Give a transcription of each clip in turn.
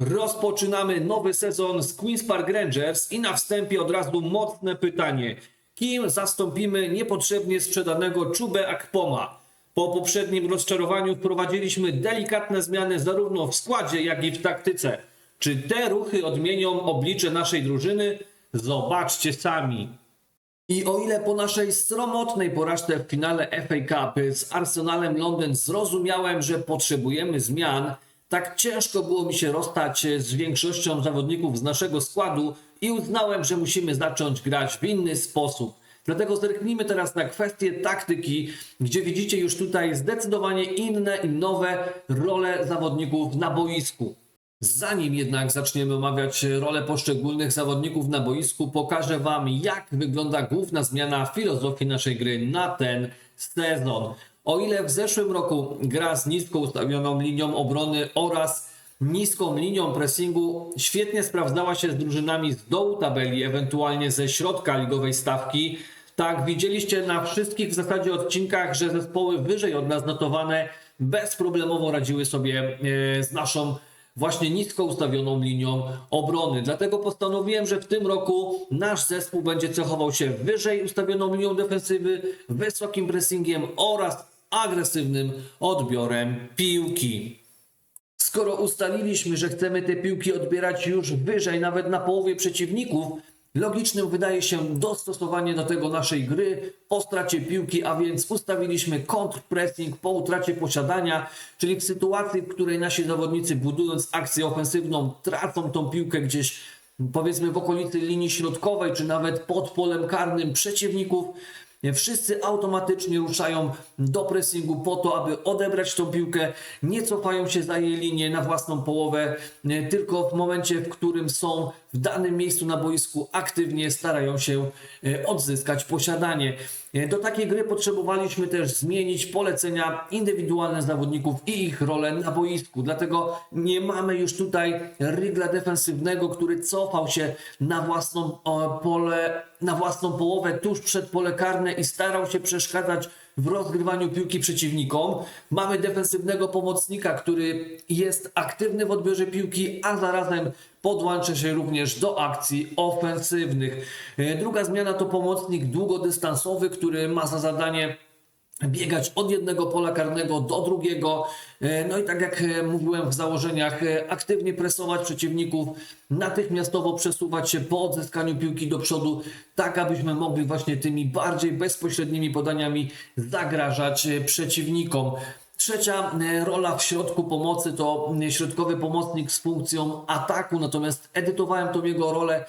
Rozpoczynamy nowy sezon z Queen's Park Rangers i na wstępie od razu mocne pytanie. Kim zastąpimy niepotrzebnie sprzedanego Czubę Akpoma? Po poprzednim rozczarowaniu wprowadziliśmy delikatne zmiany zarówno w składzie, jak i w taktyce. Czy te ruchy odmienią oblicze naszej drużyny? Zobaczcie sami. I o ile po naszej sromotnej porażce w finale FA Cup z Arsenalem Londyn zrozumiałem, że potrzebujemy zmian, tak ciężko było mi się rozstać z większością zawodników z naszego składu i uznałem, że musimy zacząć grać w inny sposób. Dlatego zerknijmy teraz na kwestię taktyki, gdzie widzicie już tutaj zdecydowanie inne i nowe role zawodników na boisku. Zanim jednak zaczniemy omawiać rolę poszczególnych zawodników na boisku, pokażę Wam, jak wygląda główna zmiana filozofii naszej gry na ten sezon. O ile w zeszłym roku gra z nisko ustawioną linią obrony oraz niską linią pressingu świetnie sprawdzała się z drużynami z dołu tabeli, ewentualnie ze środka ligowej stawki, tak widzieliście na wszystkich w zasadzie odcinkach, że zespoły wyżej od nas notowane bezproblemowo radziły sobie e, z naszą właśnie nisko ustawioną linią obrony. Dlatego postanowiłem, że w tym roku nasz zespół będzie cechował się wyżej ustawioną linią defensywy, wysokim pressingiem oraz agresywnym odbiorem piłki. Skoro ustaliliśmy, że chcemy te piłki odbierać już wyżej, nawet na połowie przeciwników, logicznym wydaje się dostosowanie do tego naszej gry po stracie piłki, a więc ustawiliśmy kontrpressing po utracie posiadania, czyli w sytuacji, w której nasi zawodnicy budując akcję ofensywną tracą tą piłkę gdzieś powiedzmy w okolicy linii środkowej, czy nawet pod polem karnym przeciwników, Wszyscy automatycznie ruszają do pressingu po to, aby odebrać tą piłkę, nie cofają się za jej linię na własną połowę, tylko w momencie, w którym są w danym miejscu na boisku, aktywnie starają się e, odzyskać posiadanie. E, Do takiej gry potrzebowaliśmy też zmienić polecenia indywidualne zawodników i ich rolę na boisku. Dlatego nie mamy już tutaj rygla defensywnego, który cofał się na własną pole, na własną połowę tuż przed pole karne i starał się przeszkadzać w rozgrywaniu piłki przeciwnikom. Mamy defensywnego pomocnika, który jest aktywny w odbiorze piłki, a zarazem podłącza się również do akcji ofensywnych. E, Druga zmiana to pomocnik długodystansowy, który ma za zadanie biegać od jednego pola karnego do drugiego. E, No i tak jak e, mówiłem w założeniach, e, aktywnie presować przeciwników, natychmiastowo przesuwać się po odzyskaniu piłki do przodu, tak abyśmy mogli właśnie tymi bardziej bezpośrednimi podaniami zagrażać przeciwnikom. Trzecia rola w środku pomocy to środkowy pomocnik z funkcją ataku, natomiast edytowałem tą jego rolę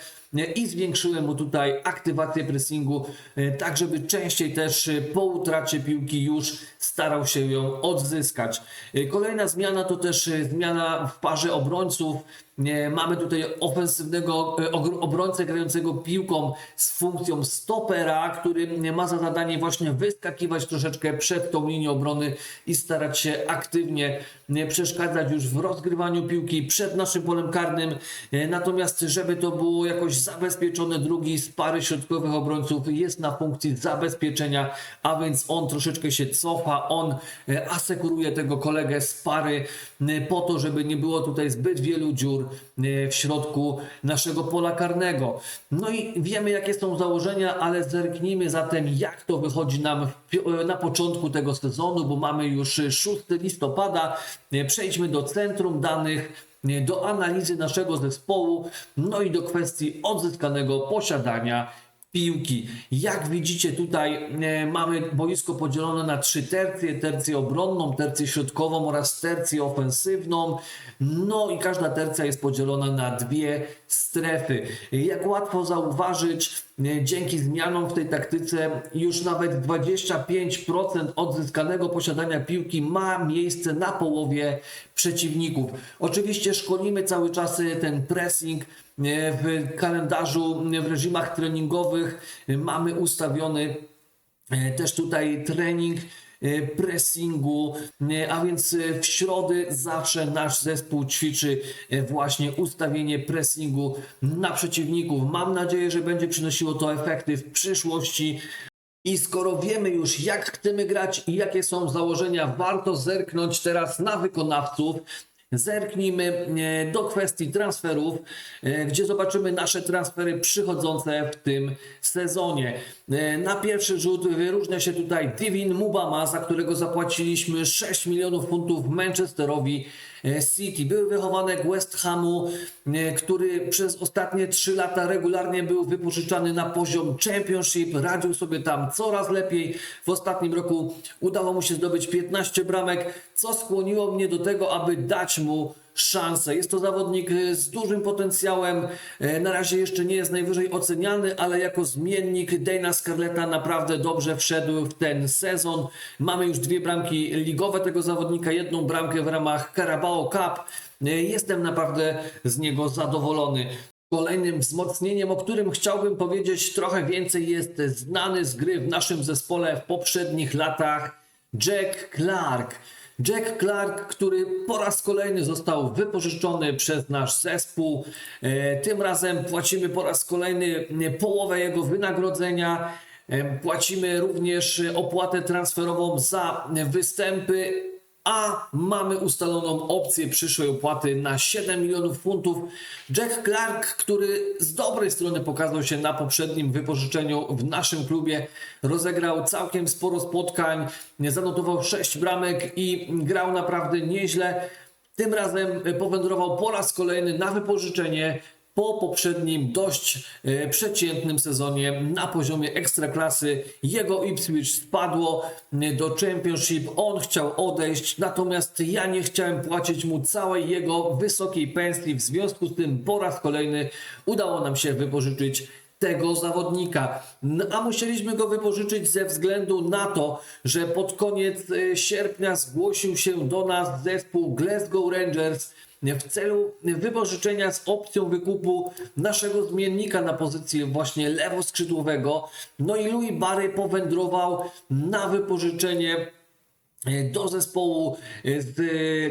i zwiększyłem mu tutaj aktywację pressingu, e, tak żeby częściej też e, po utracie piłki już starał się ją odzyskać. E, Kolejna zmiana to też zmiana w parze obrońców. Mamy tutaj ofensywnego obrońcę grającego piłką z funkcją stopera, który ma za zadanie właśnie wyskakiwać troszeczkę przed tą linią obrony i starać się aktywnie przeszkadzać już w rozgrywaniu piłki przed naszym polem karnym. Natomiast, żeby to było jakoś zabezpieczone, drugi z pary środkowych obrońców jest na funkcji zabezpieczenia, a więc on troszeczkę się cofa, on e, asekuruje tego kolegę z pary e, po to, żeby nie było tutaj zbyt wielu dziur e, w środku naszego pola karnego. No i wiemy, jakie są założenia, ale zerknijmy zatem, jak to wychodzi nam na początku tego sezonu, bo mamy już e, 6 listopada. Przejdźmy do centrum danych do analizy naszego zespołu, no i do kwestii odzyskanego posiadania piłki. Jak widzicie tutaj e, mamy boisko podzielone na trzy tercje, tercję obronną, tercję środkową oraz tercję ofensywną. No i każda tercja jest podzielona na dwie strefy. Jak łatwo zauważyć, e, dzięki zmianom w tej taktyce już nawet 25% odzyskanego posiadania piłki ma miejsce na połowie przeciwników. Oczywiście szkolimy cały czas e, ten pressing w kalendarzu, w reżimach treningowych mamy ustawiony e, też tutaj trening e, pressingu, e, a więc w środy zawsze nasz zespół ćwiczy właśnie ustawienie pressingu na przeciwników. Mam nadzieję, że będzie przynosiło to efekty w przyszłości. I skoro wiemy już, jak chcemy grać i jakie są założenia, warto zerknąć teraz na wykonawców. Zerknijmy e, do kwestii transferów, e, gdzie zobaczymy nasze transfery przychodzące w tym sezonie. E, Na pierwszy rzut wyróżnia się tutaj Divin Mubama, za którego zapłaciliśmy 6 milionów funtów Manchesterowi City. Był wychowanek West Hamu, e, który przez ostatnie 3 lata regularnie był wypożyczany na poziom Championship, radził sobie tam coraz lepiej. W ostatnim roku udało mu się zdobyć 15 bramek, co skłoniło mnie do tego, aby dać mu szansę. Jest to zawodnik e, z dużym potencjałem. E, Na razie jeszcze nie jest najwyżej oceniany, ale jako zmiennik Dana Scarletta naprawdę dobrze wszedł w ten sezon. Mamy już dwie bramki ligowe tego zawodnika, jedną bramkę w ramach Carabao Cup. E, Jestem naprawdę z niego zadowolony. Kolejnym wzmocnieniem, o którym chciałbym powiedzieć trochę więcej, jest znany z gry w naszym zespole w poprzednich latach Jack Clark. Jack Clark, który po raz kolejny został wypożyczony przez nasz zespół. E, Tym razem płacimy po raz kolejny e, połowę jego wynagrodzenia. E, Płacimy również opłatę transferową za występy a mamy ustaloną opcję przyszłej opłaty na 7 milionów funtów. Jack Clark, który z dobrej strony pokazał się na poprzednim wypożyczeniu w naszym klubie, rozegrał całkiem sporo spotkań, zanotował 6 bramek i grał naprawdę nieźle. Tym razem powędrował po raz kolejny na wypożyczenie po poprzednim dość e, przeciętnym sezonie na poziomie ekstraklasy. Jego Ipswich spadło e, do Championship. On chciał odejść, natomiast ja nie chciałem płacić mu całej jego wysokiej pensji. W związku z tym po raz kolejny udało nam się wypożyczyć tego zawodnika. No, a musieliśmy go wypożyczyć ze względu na to, że pod koniec e, sierpnia zgłosił się do nas zespół Glasgow Rangers w celu wypożyczenia z opcją wykupu naszego zmiennika na pozycję właśnie lewoskrzydłowego. No i Louis Barry powędrował na wypożyczenie do zespołu z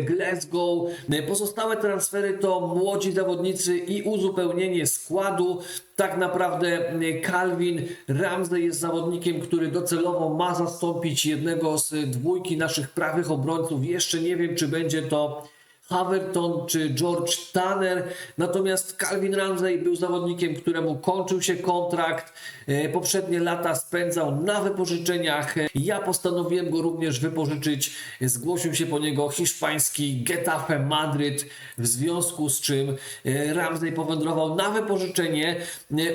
Glasgow. Pozostałe transfery to młodzi zawodnicy i uzupełnienie składu. Tak naprawdę Calvin Ramsey jest zawodnikiem, który docelowo ma zastąpić jednego z dwójki naszych prawych obrońców. Jeszcze nie wiem, czy będzie to Haverton czy George Tanner. Natomiast Calvin Ramsey był zawodnikiem, któremu kończył się kontrakt. E, Poprzednie lata spędzał na wypożyczeniach. E, Ja postanowiłem go również wypożyczyć. Zgłosił się po niego hiszpański Getafe Madryt, w związku z czym e, Ramsey powędrował na wypożyczenie.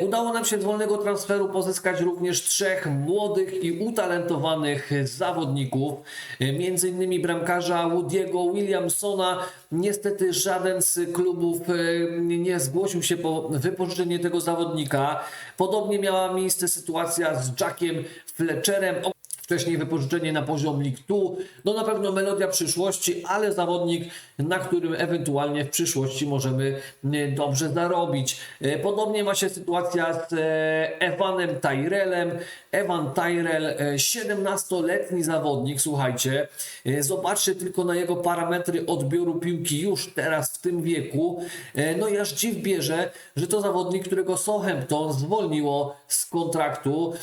Udało nam się z wolnego transferu pozyskać również trzech młodych i utalentowanych zawodników, między innymi bramkarza Woody'ego Williamsona. Niestety żaden z klubów e, nie zgłosił się po wypożyczenie tego zawodnika. Podobnie miała miejsce sytuacja z Jackiem Fletcherem. Wcześniej wypożyczenie na poziom League 2. No na pewno melodia przyszłości, ale zawodnik, na którym ewentualnie w przyszłości możemy e, dobrze zarobić. E, Podobnie ma się sytuacja z e, Evanem Tyrellem. Evan Tyrell, e, 17-letni zawodnik, słuchajcie, zobaczcie tylko na jego parametry odbioru piłki już teraz w tym wieku. No i aż dziw bierze, że to zawodnik, którego Southampton zwolniło z kontraktu.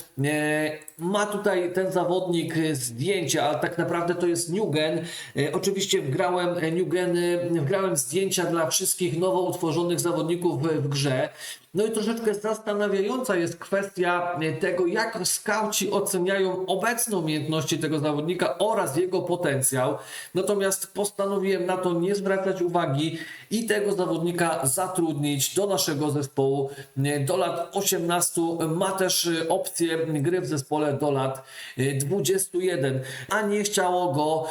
Ma tutaj ten zawodnik e, zdjęcia, ale tak naprawdę to jest Newgen. E, Oczywiście wgrałem e, Newgeny, wgrałem zdjęcia dla wszystkich nowo utworzonych zawodników w grze. No i troszeczkę zastanawiająca jest kwestia e, tego, jak skauci oceniają obecne umiejętności tego zawodnika oraz jego potencjał. Natomiast postanowiłem na to nie zwracać uwagi i tego zawodnika zatrudnić do naszego zespołu e, do lat 18. Ma też e, opcję gry w zespole do lat e, 21, a nie chciało go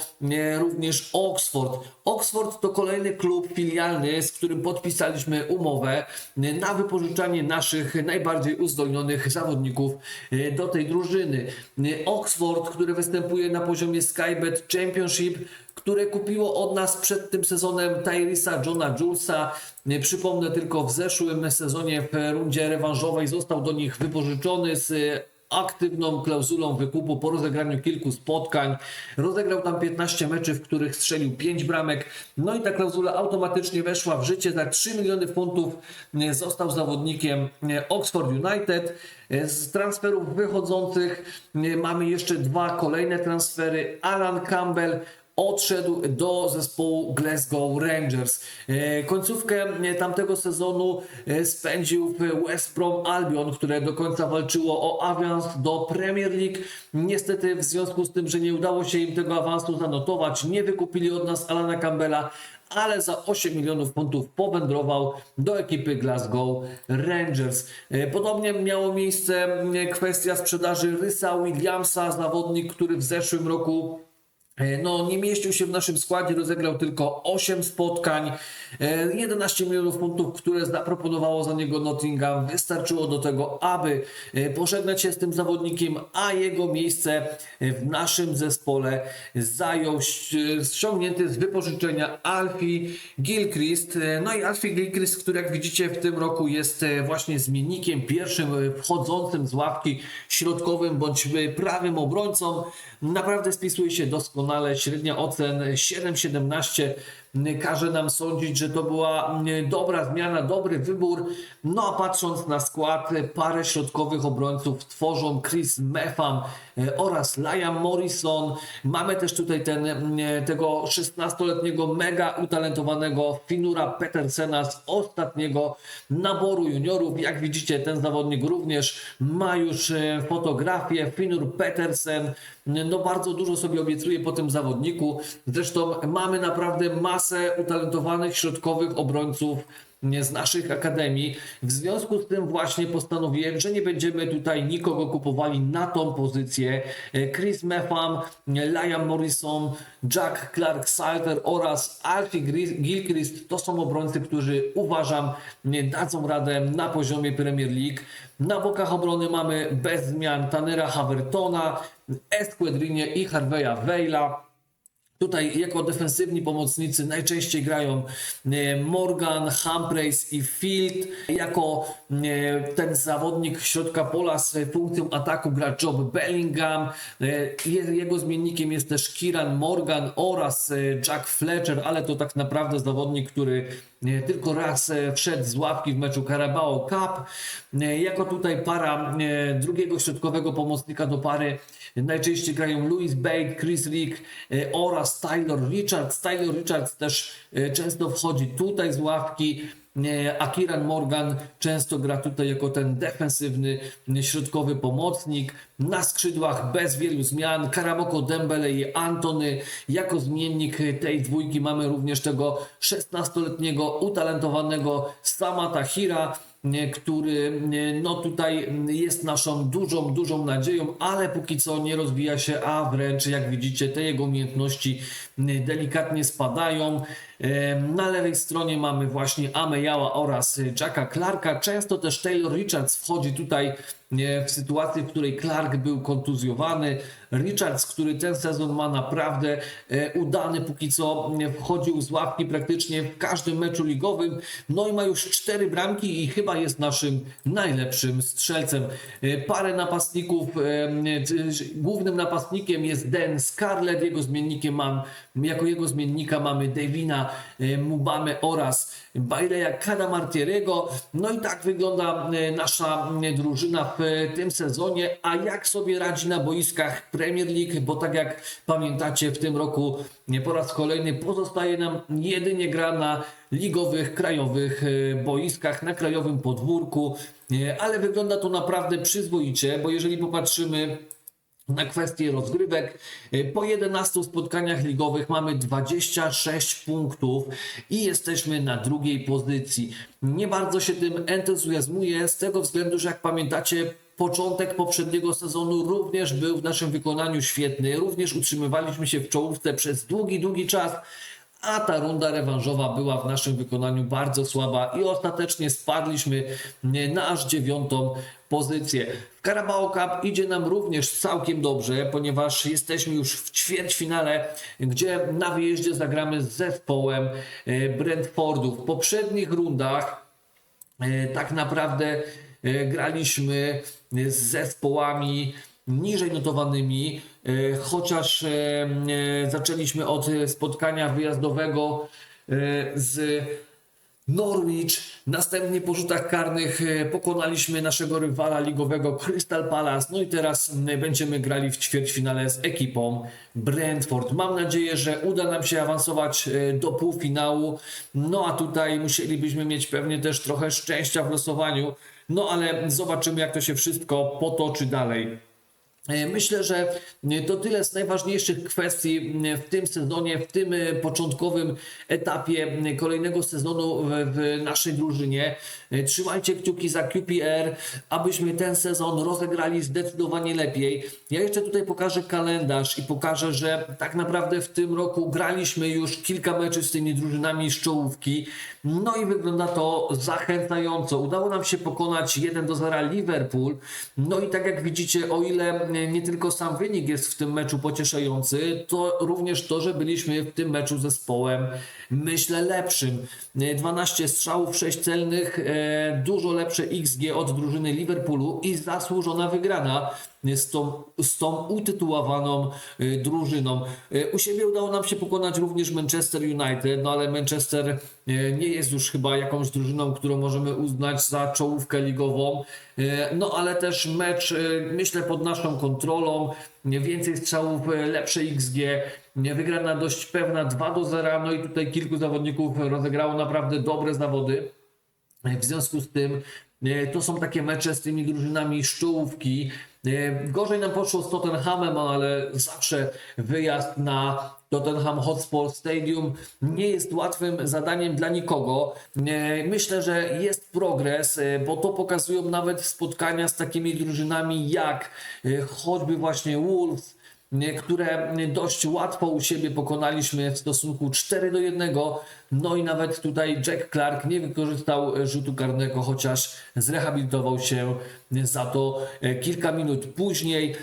również Oxford. Oxford to kolejny klub filialny, z którym podpisaliśmy umowę na wypożyczanie naszych najbardziej uzdolnionych zawodników e, do tej drużyny. E, Oxford, który występuje na poziomie Skybet Championship, które kupiło od nas przed tym sezonem Tyrisa Johna Julesa. E, Przypomnę tylko w zeszłym sezonie w rundzie rewanżowej został do nich wypożyczony z aktywną klauzulą wykupu po rozegraniu kilku spotkań. Rozegrał tam 15 meczy, w których strzelił 5 bramek. No i ta klauzula automatycznie weszła w życie. Za 3 miliony funtów e, został zawodnikiem e, Oxford United. E, Z transferów wychodzących mamy jeszcze dwa kolejne transfery. Alan Campbell odszedł do zespołu Glasgow Rangers. E, Końcówkę e, tamtego sezonu e, spędził w West Brom Albion, które do końca walczyło o awans do Premier League. Niestety w związku z tym, że nie udało się im tego awansu zanotować, nie wykupili od nas Alana Campbella, ale za 8 milionów funtów powędrował do ekipy Glasgow Rangers. Podobnie miało miejsce kwestia sprzedaży Rysa Williamsa, zawodnik, który w zeszłym roku no, nie mieścił się w naszym składzie, rozegrał tylko 8 spotkań. E, 11 milionów funtów, które zaproponowało za niego Nottingham, wystarczyło do tego, aby e, pożegnać się z tym zawodnikiem, a jego miejsce w naszym zespole zajął ściągnięty z wypożyczenia Alfie Gilchrist. E, No i Alfie Gilchrist, który jak widzicie w tym roku jest e, właśnie zmiennikiem, pierwszym e, wchodzącym z ławki środkowym bądź e, prawym obrońcą. Naprawdę spisuje się doskonale. Średnia ocen 7,17 każe nam sądzić, że to była mm, dobra zmiana, dobry wybór. No a patrząc na skład, parę środkowych obrońców tworzą Chris Meffam e, oraz Liam Morrison. Mamy też tutaj ten, mm, tego 16-letniego mega utalentowanego Finura Petersena z ostatniego naboru juniorów. Jak widzicie, ten zawodnik również ma już e, fotografię. Finur Petersen no bardzo dużo sobie obiecuje po tym zawodniku. Zresztą mamy naprawdę masę utalentowanych środkowych obrońców z naszych akademii. W związku z tym właśnie postanowiłem, że nie będziemy tutaj nikogo kupowali na tą pozycję. Chris Meffam, Liam Morrison, Jack Clark Salter oraz Alfie Gilchrist to są obrońcy, którzy uważam dadzą radę na poziomie Premier League. Na bokach obrony mamy bez zmian Tanera Havertona, Esquadrinie i Harveya Vejla. Tutaj jako defensywni pomocnicy najczęściej grają e, Morgan, Humphreys i Field. Jako ten zawodnik środka pola z funkcją ataku gra Job Bellingham. E, je- Jego zmiennikiem jest też Kieran Morgan oraz e, Jack Fletcher, ale to tak naprawdę zawodnik, który e, tylko raz wszedł z ławki w meczu Carabao Cup. Jako tutaj para drugiego środkowego pomocnika do pary najczęściej grają Louis Bate, Chris Rick oraz Tyler Richards. Tyler Richards też często wchodzi tutaj z ławki, a Kieran Morgan często gra tutaj jako ten defensywny e, środkowy pomocnik. Na skrzydłach bez wielu zmian Karamoko Dembele i Antony. Jako zmiennik e, tej dwójki mamy również tego 16-letniego utalentowanego Sama Tahira nie, który no tutaj jest naszą dużą, dużą nadzieją, ale póki co nie rozwija się, a wręcz jak widzicie te jego umiejętności delikatnie spadają. Na lewej stronie mamy właśnie Ameyała oraz Jacka Clarka. Często też Taylor Richards wchodzi tutaj w sytuacji, w której Clark był kontuzjowany. Richards, który ten sezon ma naprawdę e, udany, póki co wchodził z ławki praktycznie w każdym meczu ligowym. No i ma już cztery bramki i chyba jest naszym najlepszym strzelcem. E, Parę napastników, e, głównym napastnikiem jest Dan Scarlett, jego zmiennikiem mam, jako jego zmiennika mamy Davina Mubame oraz Baileya Cadamartieriego. No i tak wygląda e, nasza e, drużyna w e, tym sezonie. A jak sobie radzi na boiskach Premier League? Bo tak jak pamiętacie, w tym roku po raz kolejny pozostaje nam jedynie gra na ligowych, krajowych boiskach, na krajowym podwórku. Ale wygląda to naprawdę przyzwoicie, bo jeżeli popatrzymy na kwestię rozgrywek. Y, Po 11 spotkaniach ligowych mamy 26 punktów i jesteśmy na drugiej pozycji. Nie bardzo się tym entuzjazmuję z tego względu, że jak pamiętacie, początek poprzedniego sezonu również był w naszym wykonaniu świetny. Również utrzymywaliśmy się w czołówce przez długi, długi czas. A ta runda rewanżowa była w naszym wykonaniu bardzo słaba i ostatecznie spadliśmy na aż dziewiątą pozycję. W Carabao Cup idzie nam również całkiem dobrze, ponieważ jesteśmy już w ćwierćfinale, gdzie na wyjeździe zagramy z zespołem e, Brentfordu. W poprzednich rundach E, tak naprawdę e, graliśmy z zespołami niżej notowanymi, e, chociaż e, e, zaczęliśmy od spotkania wyjazdowego z Norwich. Następnie po rzutach karnych pokonaliśmy naszego rywala ligowego Crystal Palace. No i teraz będziemy grali w ćwierćfinale z ekipą Brentford. Mam nadzieję, że uda nam się awansować do półfinału. No a tutaj musielibyśmy mieć pewnie też trochę szczęścia w losowaniu. No ale zobaczymy, jak to się wszystko potoczy dalej. E, Myślę, że to tyle z najważniejszych kwestii w tym sezonie, w tym e, początkowym etapie kolejnego sezonu w, naszej drużynie. E, Trzymajcie kciuki za QPR, abyśmy ten sezon rozegrali zdecydowanie lepiej. Ja jeszcze tutaj pokażę kalendarz i pokażę, że tak naprawdę w tym roku graliśmy już kilka meczów z tymi drużynami z czołówki. No i wygląda to zachęcająco. Udało nam się pokonać 1 do 0 Liverpool. No i tak jak widzicie, o ile nie tylko sam wynik jest w tym meczu pocieszający, to również to, że byliśmy w tym meczu zespołem, myślę, lepszym. E, 12 strzałów, 6 celnych, e, dużo lepsze XG od drużyny Liverpoolu i zasłużona wygrana z tą, z tą utytułowaną e, drużyną. E, U siebie udało nam się pokonać również Manchester United, no ale Manchester e, nie jest już chyba jakąś drużyną, którą możemy uznać za czołówkę ligową. E, No ale też mecz, e, myślę, pod naszą kontrolą. Więcej strzałów, e, lepsze XG. Wygrana dość pewna 2 do 0. No i tutaj kilku zawodników rozegrało naprawdę dobre zawody. W związku z tym e, to są takie mecze z tymi drużynami z. E, Gorzej nam poszło z Tottenhamem, ale zawsze wyjazd na Tottenham Hotspur Stadium nie jest łatwym zadaniem dla nikogo. E, Myślę, że jest progres, bo to pokazują nawet spotkania z takimi drużynami jak choćby właśnie Wolves, które dość łatwo u siebie pokonaliśmy w stosunku 4 do 1. No i nawet tutaj Jack Clark nie wykorzystał rzutu karnego, chociaż zrehabilitował się za to e, kilka minut później.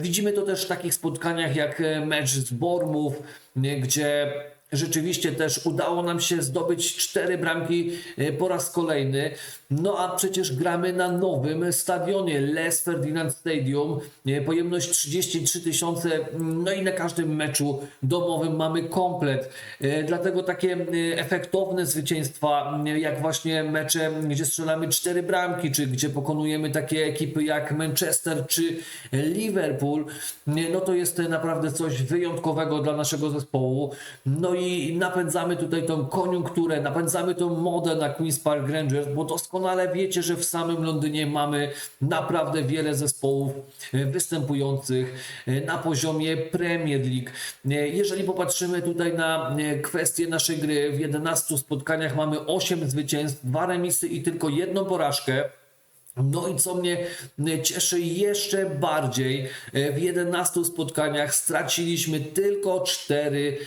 Widzimy to też w takich spotkaniach jak mecz z Bormów, gdzie rzeczywiście też udało nam się zdobyć cztery bramki e, po raz kolejny. No a przecież gramy na nowym stadionie Les Ferdinand Stadium. E, Pojemność 33 tysiące, no i na każdym meczu domowym mamy komplet. E, Dlatego takie efektowne zwycięstwa, jak właśnie mecze, gdzie strzelamy cztery bramki, czy gdzie pokonujemy takie ekipy jak Manchester czy Liverpool, no to jest naprawdę coś wyjątkowego dla naszego zespołu. No i napędzamy tutaj tą koniunkturę, napędzamy tą modę na Queen's Park Rangers, bo doskonale wiecie, że w samym Londynie mamy naprawdę wiele zespołów e, występujących e, na poziomie Premier League. E, Jeżeli popatrzymy tutaj na e, kwestię naszej gry, w 11 spotkaniach mamy 8 zwycięstw, 2 remisy i tylko jedną porażkę. No i co mnie e, cieszy jeszcze bardziej, e, w 11 spotkaniach straciliśmy tylko 4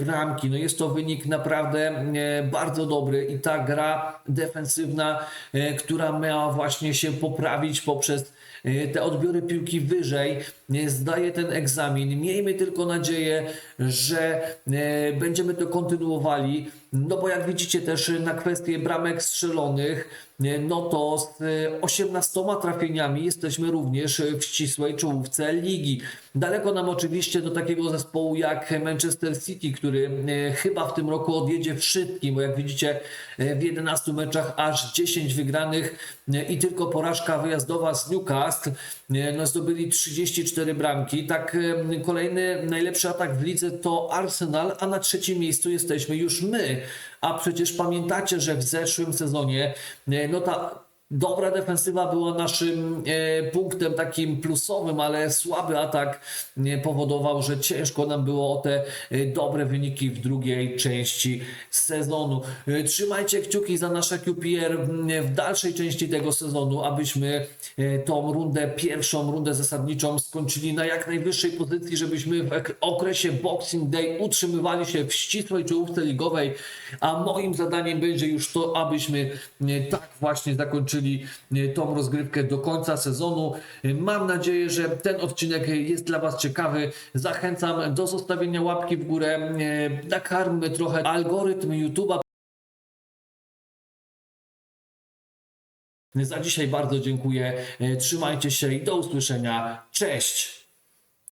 bramki. No jest to wynik naprawdę e, bardzo dobry i ta gra defensywna, e, która miała właśnie się poprawić poprzez e, te odbiory piłki wyżej, e, zdaje ten egzamin. Miejmy tylko nadzieję, że e, będziemy to kontynuowali. No bo jak widzicie też na kwestię bramek strzelonych, no to z e, 18 trafieniami jesteśmy również w ścisłej czołówce ligi. Daleko nam oczywiście do takiego zespołu jak Manchester City, który e, chyba w tym roku odjedzie wszystkim, bo jak widzicie e, w 11 meczach aż 10 wygranych i tylko porażka wyjazdowa z Newcastle. No, zdobyli 34 bramki. Tak, kolejny najlepszy atak w lidze to Arsenal, a na trzecim miejscu jesteśmy już my. A przecież pamiętacie, że w zeszłym sezonie e, no ta dobra defensywa była naszym e, punktem takim plusowym, ale słaby atak e, powodował, że ciężko nam było o te e, dobre wyniki w drugiej części sezonu. Trzymajcie kciuki za nasze QPR w dalszej części tego sezonu, abyśmy tą rundę, pierwszą rundę zasadniczą skończyli na jak najwyższej pozycji, żebyśmy w okresie Boxing Day utrzymywali się w ścisłej czołówce ligowej, a moim zadaniem będzie już to, abyśmy tak właśnie zakończyli e, tą rozgrywkę do końca sezonu. E, Mam nadzieję, że ten odcinek jest dla Was ciekawy. Zachęcam do zostawienia łapki w górę. E, Nakarmmy trochę algorytm YouTube'a. Za dzisiaj bardzo dziękuję. Trzymajcie się i do usłyszenia. Cześć!